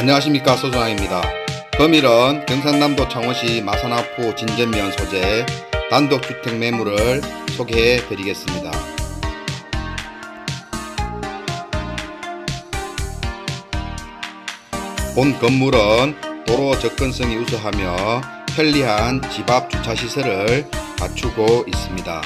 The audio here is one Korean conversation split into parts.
안녕하십니까 소중아입니다. 금일은 경상남도 창원시 마산하포 진전면 소재 단독주택 매물을 소개해 드리겠습니다. 본 건물은 도로 접근성이 우수하며 편리한 집 앞 주차 시설을 갖추고 있습니다.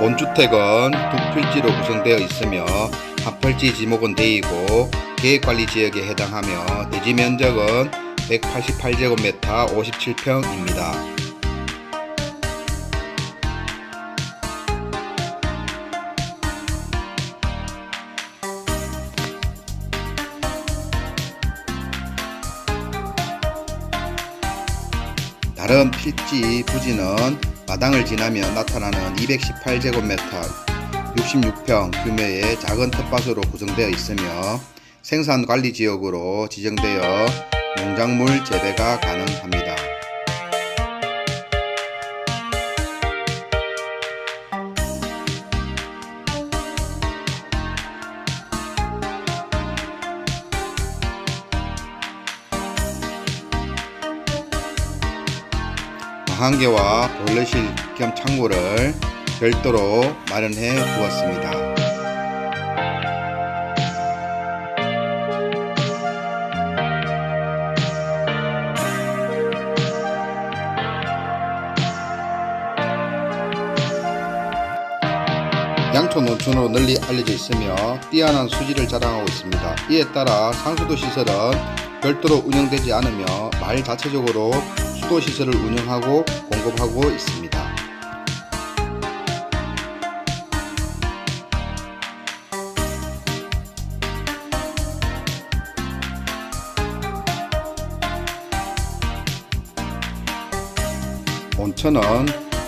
본주택은 두 필지로 구성되어 있으며 한 필지 지목은 대이고 계획관리지역에 해당하며 대지 면적은 188제곱미터 57평입니다. 다른 필지 부지는 마당을 지나며 나타나는 218제곱미터 66평 규모의 작은 텃밭으로 구성되어 있으며 생산 관리 지역으로 지정되어 농작물 재배가 가능합니다. 방한개와 보일러실 겸 창고를 별도로 마련해 두었습니다. 양초 농촌으로 널리 알려져 있으며 뛰어난 수질을 자랑하고 있습니다. 이에 따라 상수도 시설은 별도로 운영되지 않으며 마을 자체적으로 수도 시설을 운영하고 공급하고 있습니다. 온천은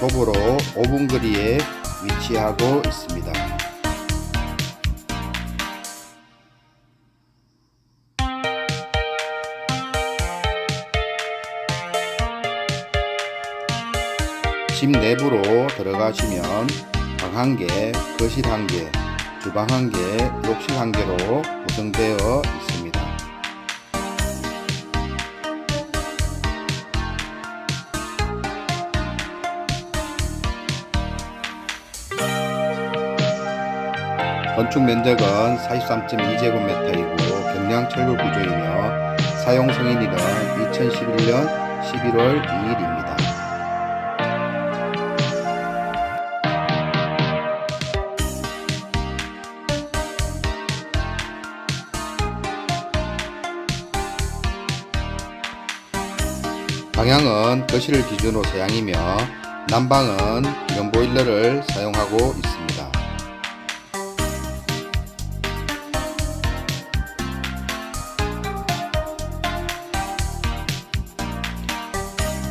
도보로 5분 거리에 위치하고 있습니다. 집 내부로 들어가시면 방 한 개, 거실 한 개, 주방 한 개, 욕실 한 개로 구성되어 있습니다. 건축 면적은 43.2제곱미터이고 경량 철골 구조이며 사용 승인일은 2011년 11월 2일입니다. 방향은 거실을 기준으로 서양이며 난방은 기존 보일러를 사용하고 있습니다.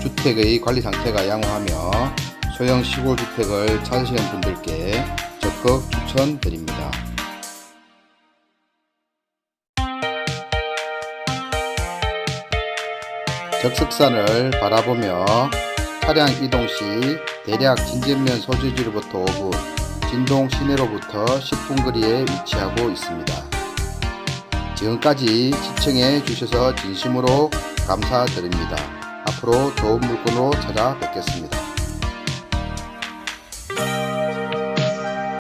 주택의 관리 상태가 양호하며 소형 시골 주택을 찾으시는 분들께 적극 추천드립니다. 적석산을 바라보며 차량 이동 시 대략 진전면 소재지로부터 5분, 진동 시내로부터 10분 거리에 위치하고 있습니다. 지금까지 시청해 주셔서 진심으로 감사드립니다. 앞으로 좋은 물건으로 찾아뵙겠습니다.